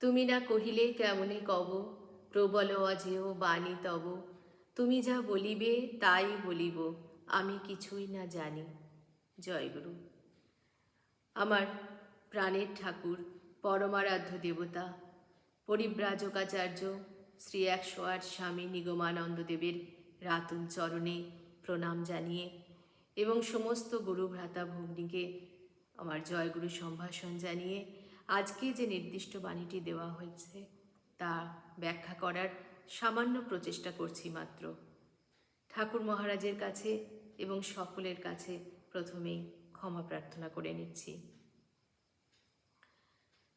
তুমি না কহিলে কেমনে কব? প্রবল অজেয় বাণী তব। তুমি যা বলিবে তাই বলিব, আমি কিছুই না জানি। জয়গুরু। আমার প্রাণের ঠাকুর, পরমারাধ্য দেবতা, পরিব্রাজকাচার্য, শ্রী একশো আট স্বামী নিগমানন্দ দেবের রাতুল চরণে প্রণাম জানিয়ে এবং সমস্ত গুরু ভ্রাতা ভগ্নীকে আমার জয়গুরু সম্ভাষণ জানিয়ে আজকে যে নির্দিষ্ট বাণীটি দেওয়া হয়েছে, তা ব্যাখ্যা করার সামান্য প্রচেষ্টা করছি মাত্র। ঠাকুর মহারাজের কাছে এবং সকলের কাছে প্রথমেই ক্ষমা প্রার্থনা করে নিচ্ছি।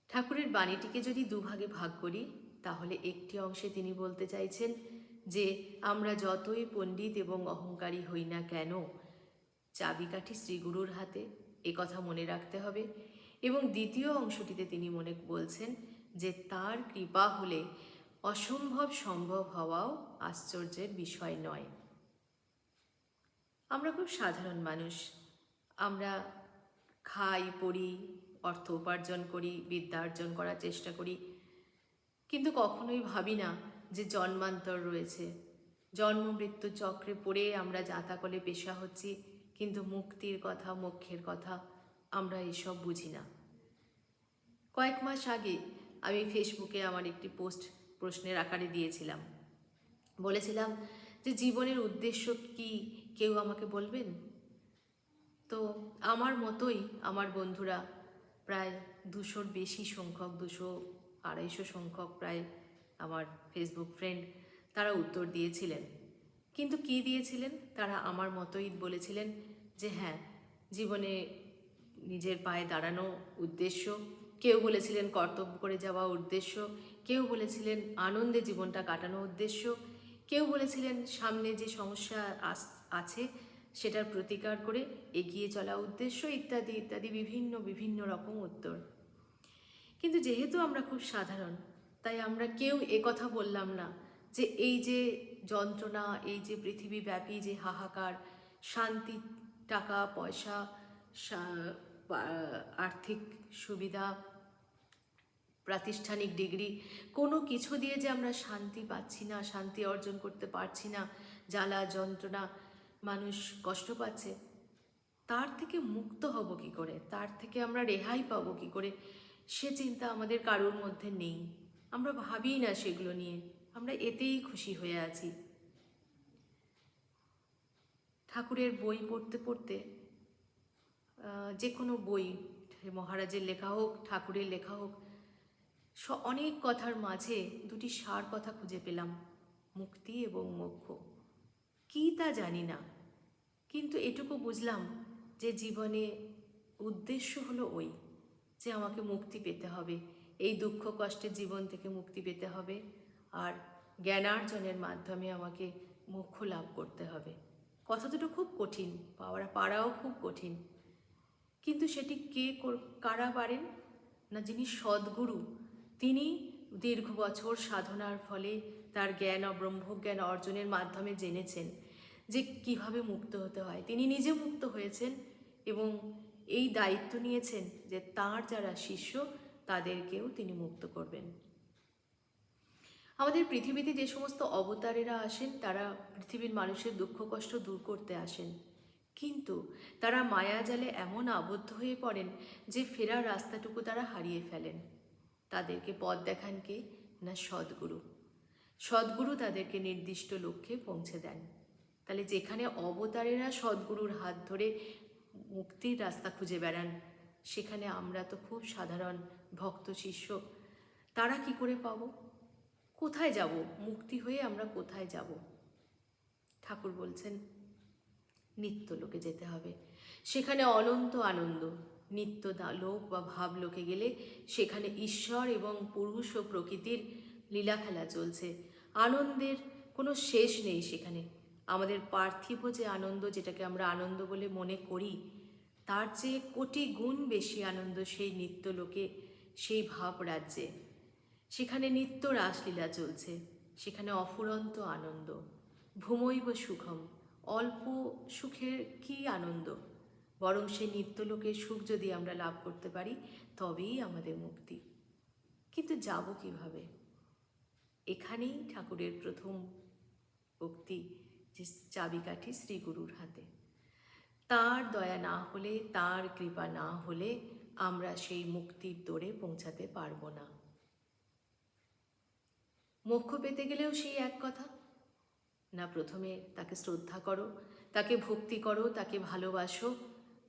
ঠাকুরের বাণীটিকে যদি দুভাগে ভাগ করি, তাহলে একটি অংশে তিনি বলতে চাইছেন যে, আমরা যতই পণ্ডিত এবং অহংকারী হই না কেন, চাবিকাঠি শ্রীগুরুর হাতে কথা মনে রাখতে হবে এবং দ্বিতীয় অংশটিতে তিনি মনে বলছেন যে তার কৃপা হলে অসম্ভব সম্ভব হওয়াও আশ্চর্যের বিষয় নয়। আমরা খুব সাধারণ মানুষ। আমরা খাই, পড়ি, অর্থ উপার্জন করি, বিদ্যা অর্জন করার চেষ্টা করি। কিন্তু কখনোই ভাবি না যে জন্মান্তর রয়েছে। জন্ম মৃত্যু চক্রে পড়ে আমরা জাতাকলে পেশা হচ্ছি, কিন্তু মুক্তির কথা, মোক্ষের কথা আমরা এসব বুঝি না। কয়েক মাস আগে আমি ফেসবুকে আমার একটি পোস্ট প্রশ্নের আকারে দিয়েছিলাম। বলেছিলাম যে জীবনের উদ্দেশ্য কি কেউ আমাকে বলবেন? তো আমার মতোই আমার বন্ধুরা প্রায় দুশোর বেশি সংখ্যক, দুশো আড়াইশো সংখ্যক প্রায় আমার ফেসবুক ফ্রেন্ড তারা উত্তর দিয়েছিলেন। কিন্তু কি দিয়েছিলেন? তারা আমার মতোই বলেছিলেন যে হ্যাঁ জীবনে নিজের পায়ে দাঁড়ানো উদ্দেশ্য। কেউ বলেছিলেন কর্তব্য করে যাওয়া উদ্দেশ্য। কেউ বলেছিলেন আনন্দে জীবনটা কাটানো উদ্দেশ্য। কেউ বলেছিলেন সামনে যে সমস্যা আছে সেটার প্রতিকার করে এগিয়ে চলা উদ্দেশ্য, ইত্যাদি ইত্যাদি বিভিন্ন বিভিন্ন রকম উত্তর। কিন্তু যেহেতু আমরা খুব সাধারণ, তাই আমরা কেউ এ কথা বললাম না যে এই যে যন্ত্রণা, এই যে পৃথিবীব্যাপী যে হাহাকার, শান্তি, টাকা, পয়সা আর্থিক সুবিধা, প্রাতিষ্ঠানিক ডিগ্রি, কোনো কিছু দিয়ে যে আমরা শান্তি পাচ্ছি না, শান্তি অর্জন করতে পারছি না, জ্বালা, যন্ত্রণা, মানুষ কষ্ট পাচ্ছে, তার থেকে মুক্ত হব কি করে? তার থেকে আমরা রেহাই পাবো কি করে? সে চিন্তা আমাদের কারোর মধ্যে নেই। আমরা ভাবিই না সেগুলো নিয়ে। আমরা এতেই খুশি হয়ে আছি। ঠাকুরের বই পড়তে পড়তে যে কোনো বই মহারাজের লেখা হোক, ঠাকুরের লেখা হোক, স- অনেক কথার মাঝে দুটি সার কথা খুঁজে পেলাম, মুক্তি এবং মোক্ষ। কী তা জানি না, কিন্তু এটুকু বুঝলাম যে জীবনে উদ্দেশ্য হলো ওই, যে আমাকে মুক্তি পেতে হবে। এই দুঃখ কষ্টের জীবন থেকে মুক্তি পেতে হবে আর জ্ঞানার্জনের মাধ্যমে আমাকে মোক্ষ লাভ করতে হবে। কথা দুটো খুব কঠিন পাওয়া পারাও খুব কঠিন। কিন্তু সেটি কে কারা পারেন? না যিনি সদ্গুরু, তিনি দীর্ঘ বছর সাধনার ফলে তার জ্ঞান ব্রহ্মজ্ঞান অর্জনের মাধ্যমে জেনেছেন যে কীভাবে মুক্ত হতে হয়। তিনি নিজে মুক্ত হয়েছেন এবং এই দায়িত্ব নিয়েছেন যে তার যারা শিষ্য, তাদেরকেও তিনি মুক্ত করবেন। আমাদের পৃথিবীতে যে সমস্ত অবতারেরা আসেন, তারা পৃথিবীর মানুষের দুঃখ কষ্ট দূর করতে আসেন। কিন্তু তারা মায়াজালে এমন আবদ্ধ হয়ে পড়েন যে ফেরার রাস্তাটুকু তারা হারিয়ে ফেলেন। তাদেরকে পথ দেখান কে? না সদ্গুরু। সদ্গুরু তাদেরকে নির্দিষ্ট লক্ষ্যে পৌঁছে দেন। তাহলে যেখানে অবতারেরা সদ্গুরুর হাত ধরে মুক্তির রাস্তা খুঁজে বেড়ান, সেখানে আমরা তো খুব সাধারণ ভক্ত শিষ্য। তারা কি করে পাবো? কোথায় যাব? মুক্তি হয়ে আমরা কোথায় যাব? ঠাকুর বলছেন নিত্য লোকে যেতে হবে। সেখানে অনন্ত আনন্দ, নিত্য লোক বা ভাব লোকে গেলে সেখানে ঈশ্বর এবং পুরুষ ও প্রকৃতির লীলা খেলা চলছে। আনন্দের কোনো শেষ নেই সেখানে। আমাদের পার্থিব যে আনন্দ যেটাকে আমরা আনন্দ বলে মনে করি, তার চেয়ে কোটি গুণ বেশি আনন্দ সেই নিত্য লোকে, সেই ভাব রাজ্যে। সেখানে নিত্য রাসলীলা চলছে, সেখানে অফুরন্ত আনন্দ, ভূমৈব সুখম। অল্প সুখের কি আনন্দ? বরং সে নিত্যলোকের সুখ যদি আমরা লাভ করতে পারি, তবেই আমাদের মুক্তি। কিন্তু যাব কীভাবে? এখানেই ঠাকুরের প্রথম ভক্তি যে চাবিকাঠি শ্রীগুরুর হাতে। তার দয়া না হলে, তার কৃপা না হলে আমরা সেই মুক্তির দোরে পৌঁছাতে পারব না। মোক্ষ পেতে গেলেও সেই এক কথা। না প্রথমে তাকে শ্রদ্ধা করো, তাকে ভক্তি করো, তাকে ভালোবাসো,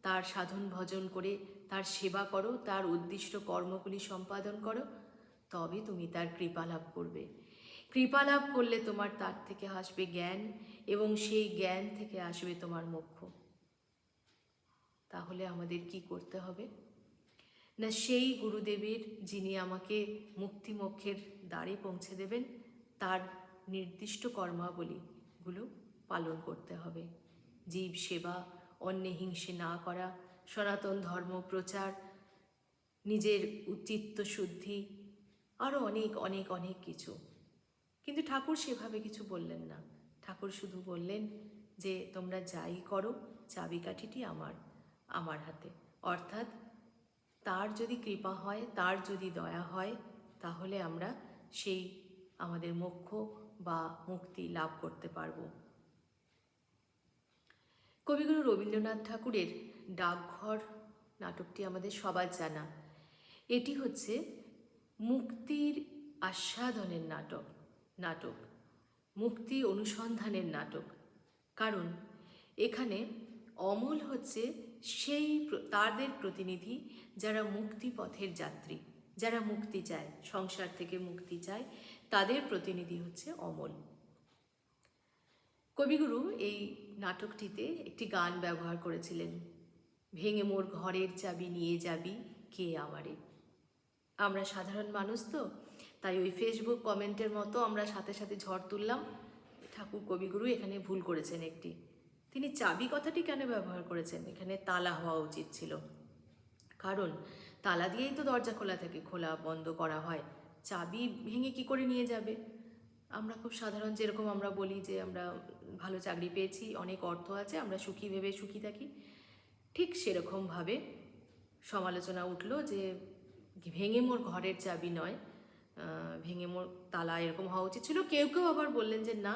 তার সাধন ভজন করে তার সেবা করো, তার উদ্দিষ্ট কর্মগুলি সম্পাদন করো, তবে তুমি তার কৃপা লাভ করবে। কৃপা লাভ করলে তোমার তার থেকে আসবে জ্ঞান এবং সেই জ্ঞান থেকে আসবে তোমার মোক্ষ। তাহলে আমাদের কি করতে হবে? না সেই গুরুদেবের যিনি আমাকে মুক্তিমক্ষের দ্বারে পৌঁছে দেবেন, তার নির্দিষ্ট কর্মাবলীগুলো পালন করতে হবে। জীব সেবা, অন্যে হিংসে না করা, সনাতন ধর্ম প্রচার, নিজের উচিত্ত শুদ্ধি আরও অনেক অনেক অনেক কিছু। কিন্তু ঠাকুর সেভাবে কিছু বললেন না। ঠাকুর শুধু বললেন যে, তোমরা যাই করো, চাবিকাঠিটি আমার আমার হাতে। অর্থাৎ তার যদি কৃপা হয়, তার যদি দয়া হয়, তাহলে আমরা সেই আমাদের মোক্ষ বা মুক্তি লাভ করতে পারব। কবিগুরু রবীন্দ্রনাথ ঠাকুরের ডাকঘর নাটকটি আমাদের সবার জানা। এটি হচ্ছে মুক্তির আস্বাদনের নাটক নাটক, মুক্তি অনুসন্ধানের নাটক। কারণ এখানে অমল হচ্ছে সেই তাদের প্রতিনিধি যারা মুক্তি পথের যাত্রী, যারা মুক্তি চায়, সংসার থেকে মুক্তি চায় তাদের প্রতিনিধি হচ্ছে অমল। কবিগুরু এই নাটকটিতে একটি গান ব্যবহার করেছিলেন, ভেঙে মোর ঘরের চাবি নিয়ে যাবি কে আমারে? আমরা সাধারণ মানুষ তো, তাই ওই ফেসবুক কমেন্টের মতো আমরা সাথে সাথে ঝড় তুললাম। ঠাকুর কবিগুরু এখানে ভুল করেছেন একটি। তিনি চাবি কথাটি কেন ব্যবহার করেছেন? এখানে তালা হওয়া উচিত ছিল। কারণ তালা দিয়েই তো দরজা খোলা থাকে, খোলা বন্ধ করা হয়। চাবি ভেঙে কি করে নিয়ে যাবে? আমরা খুব সাধারণ যেরকম আমরা বলি যে আমরা ভালো চাকরি পেয়েছি, অনেক অর্থ আছে, আমরা সুখী ভেবে সুখী থাকি। ঠিক সেরকমভাবে সমালোচনা উঠল যে ভেঙে মোর ঘরের চাবি নয় ভেঙে মোর তালা এরকম হওয়া উচিত ছিল। কেউ কেউ আবার বললেন যে না,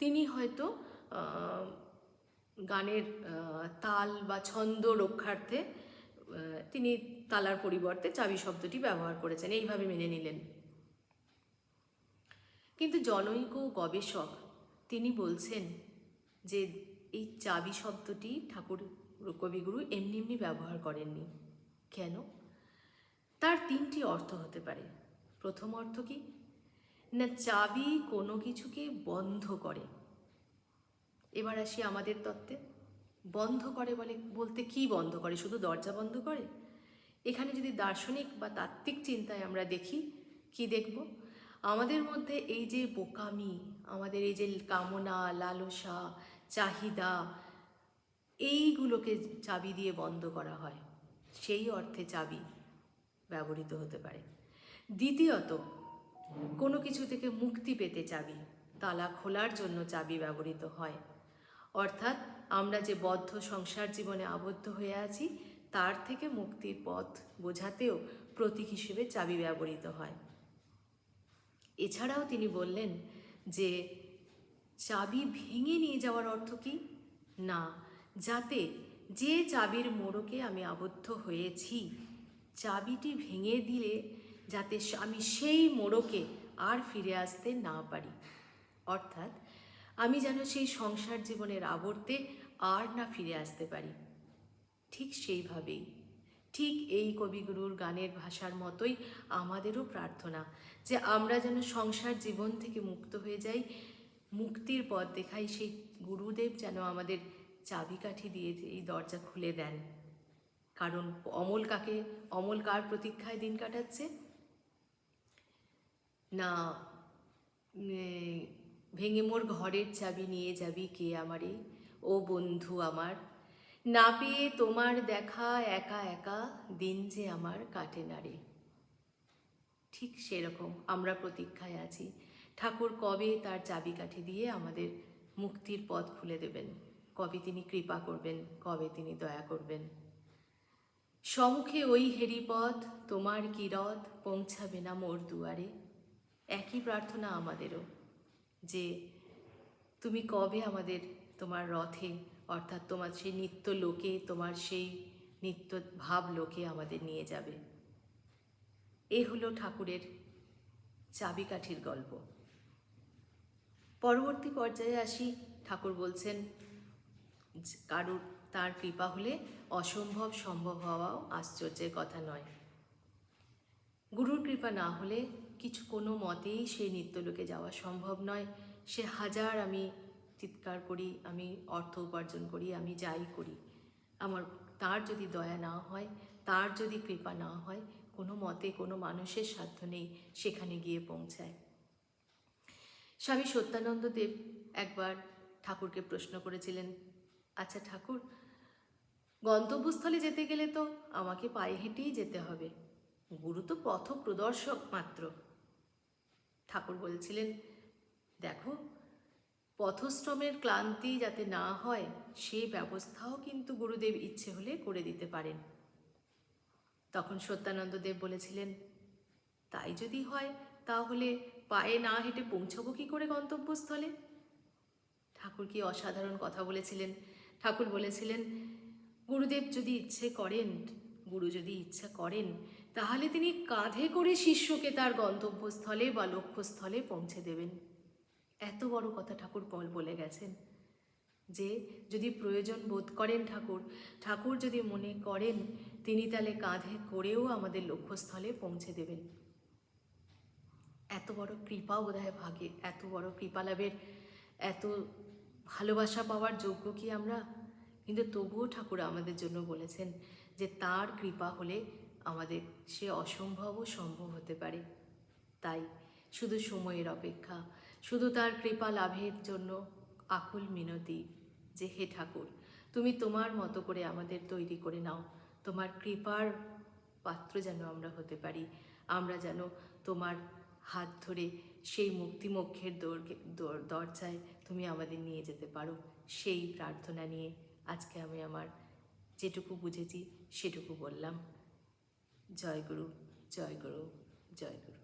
তিনি হয়তো গানের তাল বা ছন্দ রক্ষার্থে তিনি তালার পরিবর্তে চাবি শব্দটি ব্যবহার করেছেন। এইভাবে মেনে নিলেন। কিন্তু জনৈক গবেষক, তিনি বলছেন যে এই চাবি শব্দটি ঠাকুর কবিগুরু এমনি এমনি ব্যবহার করেননি। কেন? তার তিনটি অর্থ হতে পারে। প্রথম অর্থ কি? না, চাবি কোনো কিছুকে বন্ধ করে। এবার আসি আমাদের তত্ত্বে। বন্ধ করে বলে, বলতে কি বন্ধ করে? শুধু দরজা বন্ধ করে? এখানে যদি দার্শনিক বা তাত্ত্বিক চিন্তায় আমরা দেখি, কি দেখব? আমাদের মধ্যে এই যে বোকামি, আমাদের এই যে কামনা, লালসা, চাহিদা, এইগুলোকে চাবি দিয়ে বন্ধ করা হয়। সেই অর্থে চাবি ব্যবহৃত হতে পারে। দ্বিতীয়ত, কোনো কিছু থেকে মুক্তি পেতে চাবি, তালা খোলার জন্য চাবি ব্যবহৃত হয়। অর্থাৎ আমরা যে বদ্ধ সংসার জীবনে আবদ্ধ হয়ে আছি তার থেকে মুক্তির পথ বোঝাতেও প্রতীক হিসেবে চাবি ব্যবহৃত হয়। এছাড়াও তিনি বললেন যে, চাবি ভেঙে নিয়ে যাওয়ার অর্থ কি? না, যাতে যে চাবির মোড়কে আমি আবদ্ধ হয়েছি, চাবিটি ভেঙে দিলে যাতে আমি সেই মোড়কে আর ফিরে আসতে না পারি। অর্থাৎ, আমি যেন সেই সংসার জীবনের আবর্তে আর না ফিরে আসতে পারি। ঠিক সেইভাবেই। ঠিক এই কবিগুরুর গানের ভাষার মতোই আমাদেরও প্রার্থনা যে আমরা যেন সংসার জীবন থেকে মুক্ত হয়ে যাই, মুক্তির পথ দেখাই সেই গুরুদেব যেন আমাদের চাবিকাঠি দিয়ে এই দরজা খুলে দেন। কারণ অমল কাকে, অমল কার প্রতীক্ষায় দিন কাটাচ্ছে? না ভেঙে মোর ঘরের চাবি নিয়ে যাবি কে আমারে? ও বন্ধু আমার না পেয়ে তোমার দেখা একা একা দিন যে আমার কাটে না রে। ঠিক সেরকম আমরা প্রতীক্ষায় আছি। ঠাকুর কবে তার চাবিকাঠি দিয়ে আমাদের মুক্তির পথ খুলে দেবেন? কবে তিনি কৃপা করবেন, কবে তিনি দয়া করবেন? সমুখে ওই হেরিপথ, তোমার কি রথ পৌঁছাবে না মোর দুয়ারে? একই প্রার্থনা আমাদেরও যে তুমি কবে আমাদের তোমার রথে অর্থাৎ তোমার সেই নিত্য লোকে, তোমার সেই নিত্য ভাব লোকে আমাদের নিয়ে যাবে। এ হলো ঠাকুরের চাবিকাঠির গল্প। পরবর্তী পর্যায়ে আসি, ঠাকুর বলছেন কারুর তার কৃপা হলে অসম্ভব সম্ভব হওয়াও আশ্চর্যের কথা নয়। গুরুর কৃপা না হলে কিছু কোনো মতেই সেই নিত্যলোকে যাওয়া সম্ভব নয়। সে হাজার আমি চিৎকার করি, আমি অর্থ উপার্জন করি, আমি যাই করি। আমার, তার যদি দয়া না হয়, তার যদি কৃপা না হয়, কোনো মতে কোনো মানুষের সাধ্য নেই সেখানে গিয়ে পৌঁছায়। স্বামী সত্যানন্দ দেব একবার ঠাকুরকে প্রশ্ন করেছিলেন আচ্ছা ঠাকুর, গন্তব্যস্থলে যেতে গেলে তো আমাকে পায়ে হেঁটেই যেতে হবে। গুরু তো পথ প্রদর্শক মাত্র। ঠাকুর বলছিলেন, দেখো পথশ্রমের ক্লান্তি যাতে না হয়, সে ব্যবস্থাও কিন্তু গুরুদেব ইচ্ছে হলে করে দিতে পারেন। তখন সত্যানন্দ দেব বলেছিলেন, তাই যদি হয়, তাহলে পায়ে না হেঁটে পৌঁছবো কি করে গন্তব্যস্থলে? ঠাকুর কি অসাধারণ কথা বলেছিলেন। ঠাকুর বলেছিলেন, গুরুদেব যদি ইচ্ছে করেন, গুরু যদি ইচ্ছা করেন, তাহলে তিনি কাঁধে করে শিষ্যকে তার গন্তব্যস্থলে বা লক্ষ্যস্থলে পৌঁছে দেবেন। এত বড় কথা ঠাকুর বল বলে গেছেন। যে যদি প্রয়োজন বোধ করেন ঠাকুর ঠাকুর যদি মনে করেন, তিনি তাহলে কাঁধে করেও আমাদের লক্ষ্যস্থলে পৌঁছে দেবেন। এত বড় কৃপা বোধহয় ভাগে এত বড় কৃপা লাভের, এত ভালোবাসা পাওয়ার যোগ্য কি আমরা? কিন্তু তবুও ঠাকুর আমাদের জন্য বলেছেন যে তার কৃপা হলে আমাদের সে অসম্ভবও সম্ভব হতে পারে। তাই শুধু সময়ের অপেক্ষা শুধু তার কৃপা লাভের জন্য আকুল মিনতি যে, হে ঠাকুর, তুমি তোমার মতো করে আমাদের তৈরি করে নাও। তোমার কৃপার পাত্র যেন আমরা হতে পারি। আমরা যেন তোমার হাত ধরে সেই মুক্তিমোক্ষের দরজায় তুমি আমাদের নিয়ে যেতে পারো। সেই প্রার্থনা নিয়ে আজকে আমি আমার যেটুকু বুঝেছি সেটুকু বললাম। জয় গুরু জয় গুরু জয় গুরু।